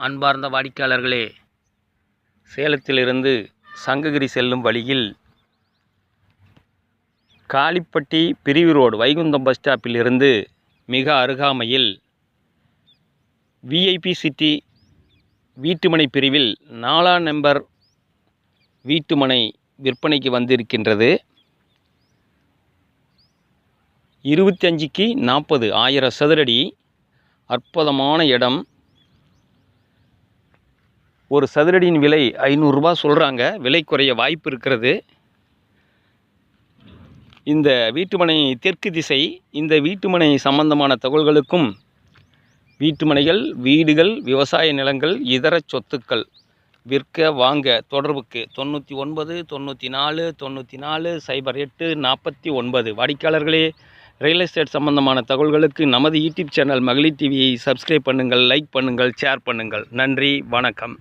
அன்பார்ந்த வாடிக்கையாளர்களே சேலத்திலிருந்து சங்ககிரி செல்லும் வழியில் காளிப்பட்டி பிரிவு ரோடு வைகுந்தம் பஸ் ஸ்டாப்பில் இருந்து மிக அருகாமையில் விஐபி சிட்டி வீட்டுமனை பிரிவில் நாலாம் நம்பர் வீட்டுமனை விற்பனைக்கு வந்திருக்கின்றது. இருபத்தஞ்சிக்கு நாற்பது ஆயிரம் சதுரடி அற்புதமான இடம். ஒரு சதுரடியின் விலை ஐநூறுரூபா சொல்கிறாங்க விலை குறைய வாய்ப்பு இருக்கிறது. இந்த வீட்டுமனை தெற்கு திசை இந்த வீட்டுமனை சம்பந்தமான தகவல்களுக்கும் வீட்டுமனைகள் வீடுகள் விவசாய நிலங்கள் இதர சொத்துக்கள் விற்க வாங்க தொடர்புக்கு தொண்ணூற்றி ஒன்பது தொண்ணூற்றி நாலு தொண்ணூற்றி நாலு சைபர் எட்டு நாற்பத்தி ஒன்பது. வாடிக்கையாளர்களே ரியல் எஸ்டேட் சம்பந்தமான தகவல்களுக்கு நமது யூடியூப் சேனல் மகளிர் டிவியை சப்ஸ்கிரைப் பண்ணுங்கள் லைக் பண்ணுங்கள் ஷேர் பண்ணுங்கள். நன்றி வணக்கம்.